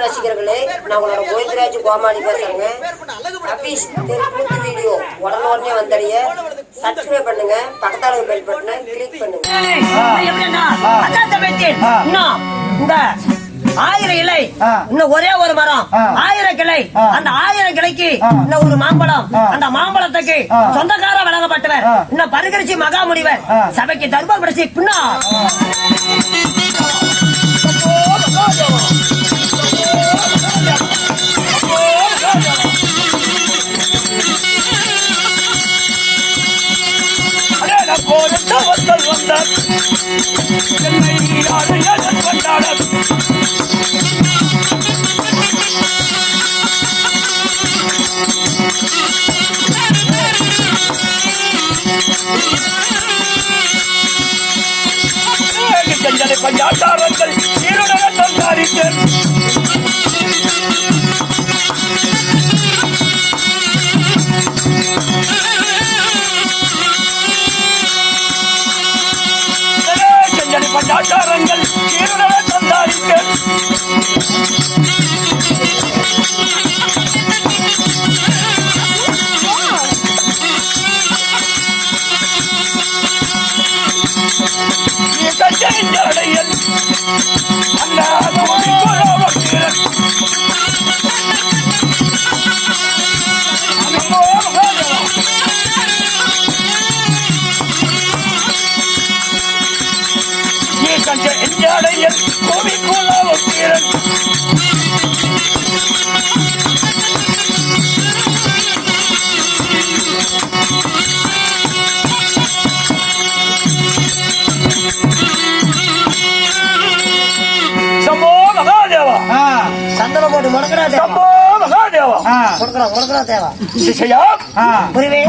ரசிகர்களே நான் உங்களோட கோவிந்தராஜ் கோமாளி பேசுறேங்க அபீஸ் தெருக்கூத்து வீடியோ உடனே வந்தடைய சப்ஸ்கிரைப் பண்ணுங்க பக்கத்தால பெல் பட்டனை கிளிக் பண்ணுங்க ஆயிரம் இலை. இன்னும் ஒரே ஒரு மரம். ஆயிரம் கிளை. அந்த ஆயிரம் கிளைக்கு. இன்னும் ஒரு மாம்பழம். அந்த மாம்பழத்துக்கு. சொந்தக்கார வழங்கப்பட்டவர். இன்னும் பரிகரிச்சி மகாமுனிவர் ஆ. சபைக்கு தர்மம் படைச்சி பின்னா கொண்டாட போட்டு தேவா. தேவா சிஷையா புரிவே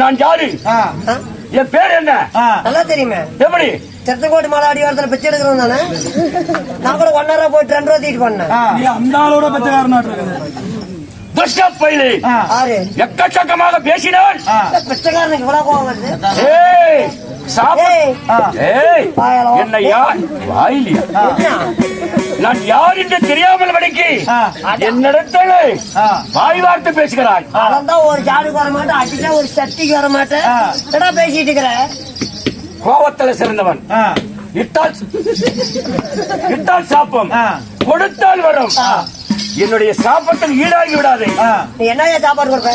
நான் யாரு ஆ? என் பேர் என்ன. நல்லா தெரியுமே. எப்படி? திருத்தக்கோட்டு மாலை அடிவாரத்துல பிச்சை எடுக்கிறோம் தானே? நான் கூட ஒன்னரை போயிட்டு ரெண்டு ரூபா தீட்டு பண்ணேன். அந்த ஆளோட பச்சைக்காரனாட்டு இருக்குது. துஷ்ட பயிலி எக்கச்சக்கமாக பேசினான். பிச்சைக்காரனுக்கு இவ்வளவு கோவம் வருது? நான் யார் என்று தெரியாமல் வடைக்கு. என்னிடத்தில். வாய் வார்த்தை பேசுகிறாய். ஒரு ஜாடுக்கு வர மாட்டேன் அடிச்சா ஒரு சட்டிக்கு வர மாட்டேன். பேசிட்டு இருக்கிற? கோவத்தில் சிறந்தவன். இட்டால் இட்டால் சாப்பம். கொடுத்தால் வரும். என்னுடைய சாப்பத்தில் ஈடாகி விடாதே. என்ன சாப்பாடு கொடுப்ப?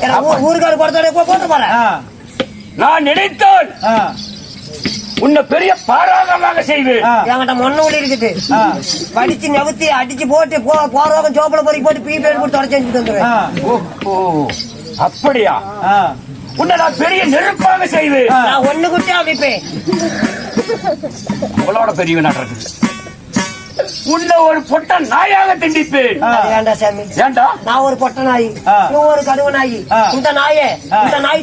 எனக்கு ஊ- ஊருக்காரு கொடுத்தோட போட்டு போறேன் நான் நினைத்தால் உன்னை பெரிய பாராகமாக செய்வேன். என்கிட்ட மொன்ன ஊழி இருக்குது. வடிச்சு நவுத்தி அடிச்சு போட்டு போ போறவங்க சோப்பல பொறி போட்டு பீ பேர் போட்டு தொடச்சு வச்சுட்டு ஓஹோ. அப்படியா? ஆ. உன்னை நான் பெரிய நெருப்பாக செய்வேன். நான் ஒண்ணு குட்டி அடிப்பேன். உங்களோட பெரியவன் இருக்கு உன்னை ஒரு பொட்ட நாயாக திண்டிப்பேன். வேண்டாம் சாமி? ஏண்டா? நான் ஒரு பொட்ட நாய். நீ ஒரு கடுவ நாய். இந்த நாயே. இந்த நாய்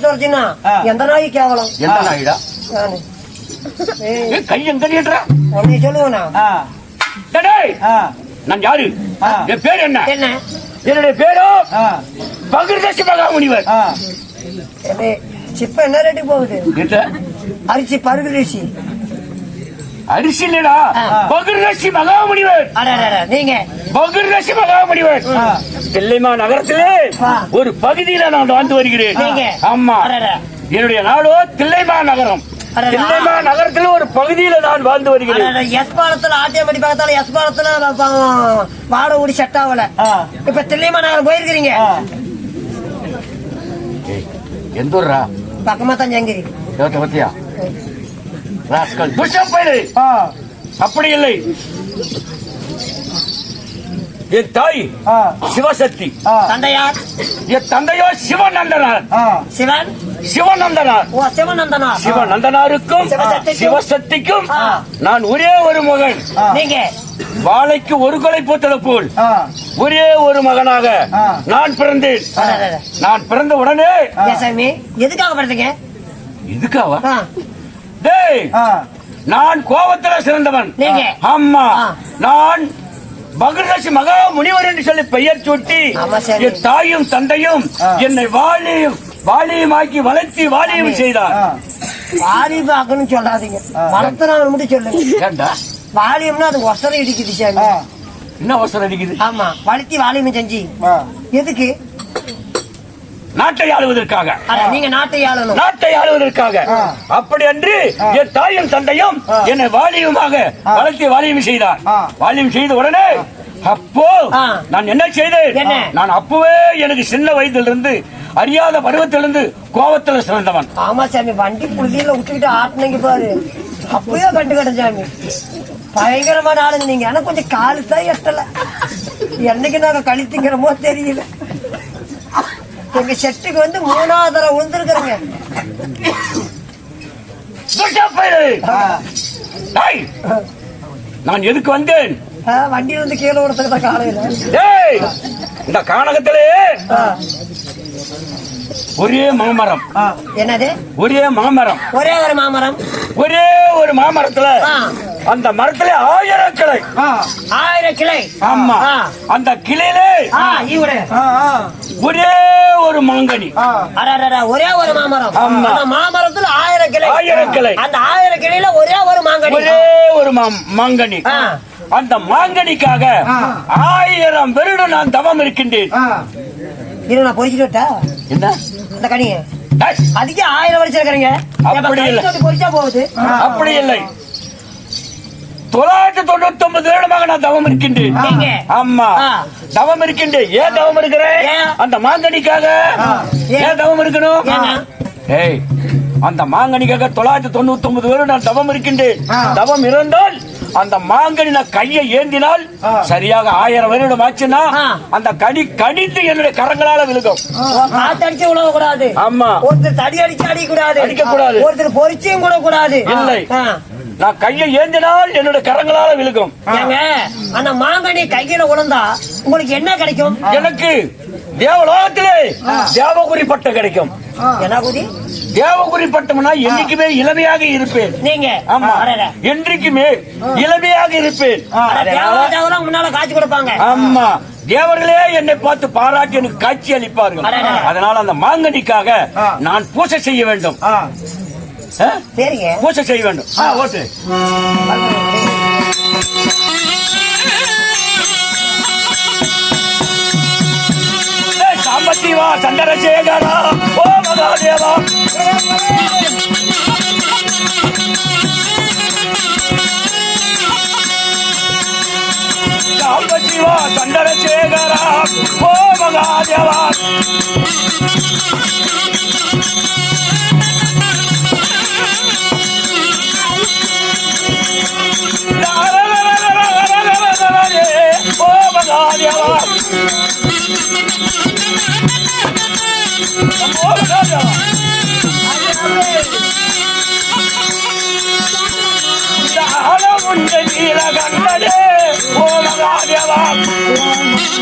ஆ. எந்த நாய் கேவலம்? எந்த நாயிடா? கை எங்க நீட்டுற? உன்னை சொல்லுவேனா? நான் யாரு. என் பேர் என்ன? என்ன? என்னுடைய பேரோ? பகிர்தேசி மகாமுனிவர். சிப்ப என்ன ரேட்டு போகுது? அரிசி பருகு அரிசி இல்லடா ஆ. பகிர்தேசி மகாமுனிவர். நீங்க. பகிர்தேசி மகாமுனிவர். தில்லைமா நகரத்திலே. ஒரு பகுதியில நான் வாழ்ந்து வருகிறேன். நீங்க? ஆமா. என்னுடைய நாடோ தில்லைமா நகரம். தில்லைமா நகரத்தில் ஒரு பகுதியில நான் வாழ்ந்து வருகிறேன். எஸ் பாலத்துல ஆட்டியம்படி பக்கத்துல எஸ் பாலத்துல வாடை ஊடி செட் ஆகல. ஆ. இப்ப தில்லியமா நகர் போயிருக்கிறீங்க. எந்த ஊர்ரா பக்கமா தான் ஜங்கிரி பத்தியா? அப்படி இல்லை. என் தாய் ஆ, சிவசக்தி. தந்தையார். என் தந்தையோ சிவநந்தனார். சிவன். சிவநந்தனார். ஓ சிவநந்தனா சிவநந்தனாருக்கும் சிவசக்திக்கும். நான் ஒரே ஒரு மகன். நீங்க. வாழைக்கு ஒரு கொலை பூத்தது போல். ஒரே ஒரு மகனாக. நான் பிறந்தேன். நான் பிறந்த உடனே எதுக்காக படுறீங்க இதுக்காவா? டேய். நான் கோபத்துல சிறந்தவன். நீங்க? ஆமா. நான் பகர்தசி மகா முனிவர் என்று சொல்லி பெயர் சூட்டி. என் தாயும் தந்தையும். என்னை வாழியும் வாழியமாக்கி வளர்த்தி வாழியும் செய்தார். பாக்கணும் சொல்லாதீங்க. வளர்த்துனாலும் மட்டும் சொல்லுங்க. வாலியம்னா அது ஒசரம் இடிக்குது என்ன அவசரம் அடிக்குது ஆமா. வழுத்தி வாலியம் செஞ்சு. எதுக்கு? நாட்டை ஆளுவதற்காக. நீங்க நாட்டை ஆளணும். நாட்டை ஆளுவதற்காக. அப்படி அன்று என் தாயும் தந்தையும். என்னை வாலியமாக வளர்த்தி வாலியம் செய்தார். வாலியம் செய்த உடனே அப்போ. நான் என்ன செய்தேன்? நான் அப்பவே எனக்கு சின்ன வயதிலிருந்து அறியாத பருவத்திலிருந்து கோபத்துல சிறந்தவன். ஆமா சாமி வண்டி புள்ளியில விட்டுக்கிட்டு ஆட்டினீங்க பாரு. அப்பயோ கண்டுக்கிட்டேன் சாமி. பயங்கரமான ஆளுங்க நீங்க. ஆனா கொஞ்சம் காலு தான் எட்டல. என்னைக்கு நாங்க கழித்துங்கிறமோ தெரியல. எங்க செட்டுக்கு வந்து மூணாவது தடவை விழுந்துருக்குறோங்க! நான் எதுக்கு வந்தேன்? வண்டியில இருந்து கீழே விடுறதுக்கு காலையில! இந்த கானகத்திலே ஒரே மாமரம். என்னது? ஒரே மாமரம். ஒரே ஒரு மாமரம். ஒரே ஒரு மாமரத்துல. அந்த மரத்துல ஆயிரம் கிளை ஆயிரம் கிளை ஆமா. ஆ. அந்த கிளையிலே. ஒரே ஒரு மாங்கனி. ஒரே ஒரு மாமரம். ஆமா. அந்த மாமரத்துல ஆயிரம் கிளை ஆயிரம் கிளை. அந்த ஆயிரம் கிளையில ஒரே ஒரு மாங்கனி. ஒரே ஒரு மாங்கனி. ஆ. அந்த மாங்கனிக்காக. ஆயிரம் வருடம் நான் தவம் இருக்கின்றேன். இரு நான் பொறிச்சிட்டு என்ன? அந்த கனிய. அதுக்கே ஆயிரம் வருஷம் இருக்கிறீங்க. அப்படி இல்ல. பொறிச்சா போகுது. அப்படி இல்லை. தொள்ளாயிரத்தி தொண்ணூத்தி ஒன்பது வருடமாக நான் தவம் இருக்கின்றேன்? ஆமா. தவம் இருக்கின்றேன் ஏன் தவம் இருக்கிறேன்? அந்த மாங்கனிக்காக ஏன்? தவம் இருக்கணும்? ஏய் அந்த மாங்கனிக்காக தொள்ளாயிரத்தி தொண்ணூத்தி ஒன்பது வருடம் நான் தவம் இருக்கின்றேன். தவம் இருந்தால் அந்த மாங்கனி நான் கையை ஏந்தினால். சரியாக ஆயிரம் வருடம் ஆச்சுன்னா. அந்த கனி கடித்து என்னுடைய கரங்களால விழுகும் காத்தடிச்சு உழவ கூடாது ஆமா ஒருத்தர் தடி அடிச்சு அடிக்க கூடாது அடிக்கக்கூடாது. ஒருத்தர் பொறிச்சியும் கூட கூடாது இல்லை. நான் கையை ஏந்தினால் என்னுடைய கரங்களால விழுகும். அந்த மாங்கனி கையில உணர்ந்தா உங்களுக்கு என்ன கிடைக்கும்? எனக்கு தேவலோகத்திலே தேவகுரி பட்டம் கிடைக்கும். தேவகுரி பட்டம்னா என்னைக்குமே இளமையாக இருப்பேன். நீங்க? ஆமா. என்றைக்குமே இளமையாக இருப்பேன். முன்னால காட்சி கொடுப்பாங்க. ஆமா. தேவர்களே என்னை பார்த்து பாராட்டி எனக்கு காட்சி அளிப்பார்கள். அதனால அந்த மாங்கனிக்காக. நான் பூசை செய்ய வேண்டும்? சரிங்க பூசை செய்ய வேண்டும் ஆ, ஓட்டு ஏய், சாம்பசிவா சந்திரசேகரா ஓ மகாதேவா சாம்பசிவா சந்திரசேகரா ஓ மகாதேவா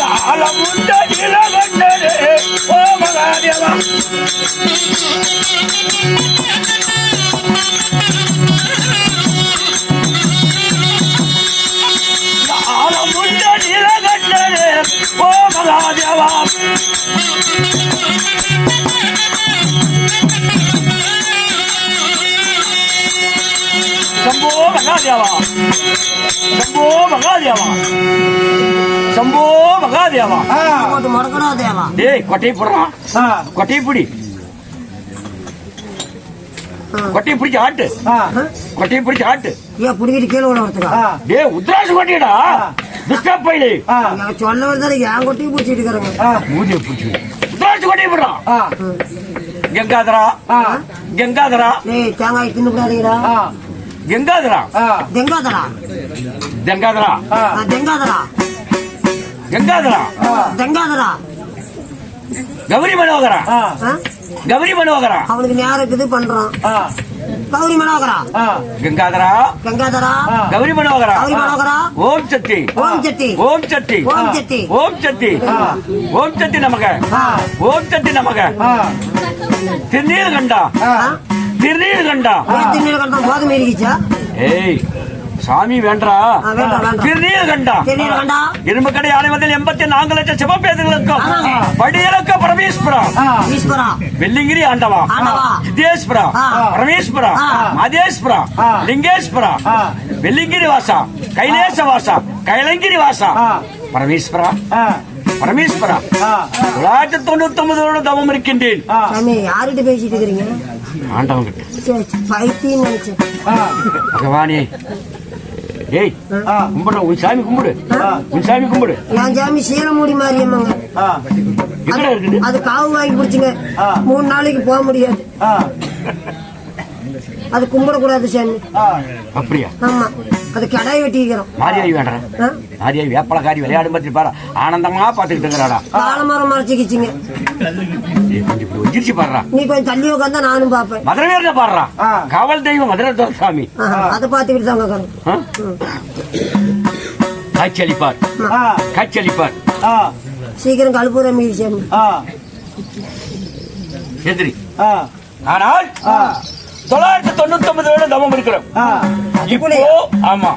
காலமுண்ட நிலகண்டனே ஓ மகாதேவா காலமுண்ட நிலகண்டனே ஓ மகாதேவா சம்போ மகாதேவா. சம்போ மகாதேவா. சம்போ மகாதேவா? ஆ. போட்டு முடக்கணும் தேவா டேய் கொட்டையை போடுறான். ஆ. கொட்டையை பிடி. கொட்டையை பிடிச்சு ஆட்டு. ஆ. கொட்டையை பிடிச்சு ஆட்டு. ஏன் புடிக்கிட்டு கீழே விழுறதுக்கா ஆ. டேய் உத்ராசு கொட்டிடா டிஸ்டர்ப் ஆ. நான் சொல்ல வந்தாரு என் கொட்டையும் பிடிச்சிட்டு இருக்கிறேங்க. மூதியை பிடிச்சி. உத்ராசு கொட்டையை போடுறான் ஆ. கங்காதரா. கங்காதரா. டேய் தேங்காய் தின்னு கூடாதீங்கடா கங்காதரா. கங்காதரா தெங்காதரா? கங்காதரா ஆ, தெங்காதரா கௌரி மனோகரா? கௌரி மனோகரா? அவனுக்கு நேரம் இது பண்றான் கௌரி மனோகரா. கங்காதரா? கங்காதரா. கௌரி மனோகரா? கௌரி மனோகரா. ஓம் சக்தி. ஓம் சக்தி. ஓம் சக்தி. ஓம் சக்தி. ஓம் சக்தி. ஓம் சக்தி நமக. ஓம் சக்தி நமக. ஆ, திருநீர் கண்டா ஆ, திருநீர் கண்டா திண்ணீர் கண்டா போதும் இருக்கிச்சா ஏய். சாமி வேண்டா. ஆ, வேண்டாம் வேண்டாம் திருநீர் கண்டா. திண்ணீர் கண்டா. இரும்பு கடை ஆலயத்தில் எண்பத்தி நான்கு லட்சம் சிவபேதங்களுக்கும் ஆமாங்க. படியிலக்க பரமேஸ்வரா. ஆ, ஈஸ்வரா வெள்ளிங்கிரி ஆண்டவா. ஆண்டவா. சித்தேஸ்வரா ஆ. பரமேஸ்வரா. ஆ. மதேஸ்வரா. ஆ. லிங்கேஸ்வரா. ஆ. வெள்ளிங்கிரி வாசா. கைலேச வாசா. கைலங்கிரி வாசா. பரமேஸ்வரா. பரமேஸ்வரா. தொள்ளாயிரத்தி தொண்ணூத்தி ஒன்பதோடு தவம் இருக்கின்றேன். யார்கிட்ட பேசிட்டு இருக்கிறீங்க? ஆண்டவன் பைத்தியம் நினைச்சேன். ஆ, பகவானே. ஏய் ஆ, கும்பிடு உன் சாமி கும்பிடு. உன் சாமி கும்பிடு. என் சாமி சீரமூடி மாரியம்மாங்க. அது காவு வாங்கி பிடிச்சிங்க ஆ. மூணு நாளைக்கு போக முடியாது. ஆ, அது கும்பிடக்கூடாது சாமி. ஆ, அப்படியா? ஆமா. அது கடாய் வெட்டிக்கிறோம் மாரியாய் வேண்டாம்? மாரியாய் வேப்பலக்காரி விளையாடும் பத்தி பாரு. ஆனந்தமா பாத்துக்கிட்டு இருக்கிறாடா. பாலமரம் மறைச்சிக்கிச்சிங்க. கொஞ்சம் பாடுறா நீ கொஞ்சம் தள்ளி உட்காந்தா நானும் பார்ப்பேன். மதுரை வீரனை பாடுறா. காவல் தெய்வம் மதுரை தோர சாமி அதை அளிப்பார் ஆ, காட்சி அளிப்பார் ஆ, சீக்கிரம் கழுப்புற மீறி சாமி எதிரி. ஆனால் தொள்ளாயிரத்தி தொண்ணூத்தி ஒன்பது வருடம் தவம் இருக்கிறோம். இப்போ ஆமா.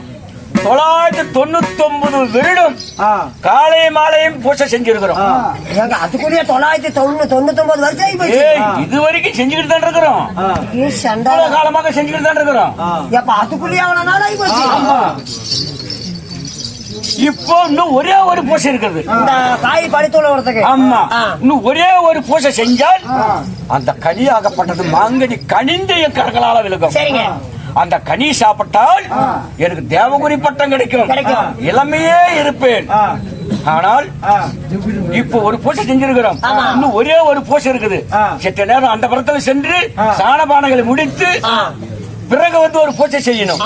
தொள்ளாயிரத்தி தொண்ணூத்தி ஒன்பது வருடம் ஆ, காலை மாலையும் பூசை செஞ்சிருக்கிறோம். அதுக்குள்ளேயே தொள்ளாயிரத்தி தொண்ணூறு தொண்ணூத்தொன்பது வருஷம் இது வரைக்கும் செஞ்சுக்கிட்டு தான் இருக்கிறோம். காலமாக செஞ்சுக்கிட்டு தான் இருக்கிறோம். அதுக்குள்ளேயே அவ்வளவு நாள் ஆகி போச்சு இப்போ இன்னும் ஒரே ஒரு பூசை இருக்குது. இந்த காய் பழித்தோல வரதுக்கு ஆமா. இன்னும் ஒரே ஒரு பூசை செஞ்சால் அந்த கனியாகப்பட்டது மாங்கனி கனிந்த என் கரங்களால விழுகும். சரிங்க. அந்த கனி சாப்பிட்டால் எனக்கு தேவகுரி பட்டம் கிடைக்கும். இளமையே இருப்பேன். ஆனால் இப்போ ஒரு பூசை செஞ்சிருக்கிறோம். இன்னும் ஒரே ஒரு பூசை இருக்குது. செத்த நேரம் அந்த புறத்துல சென்று. சாணபானங்களை முடித்து. பிறகு வந்து ஒரு பூஜை செய்யணும்?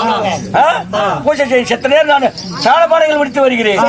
பூஜை செய்ய செத்த நேரம் நான் சாணபானங்கள் முடித்து வருகிறேன்.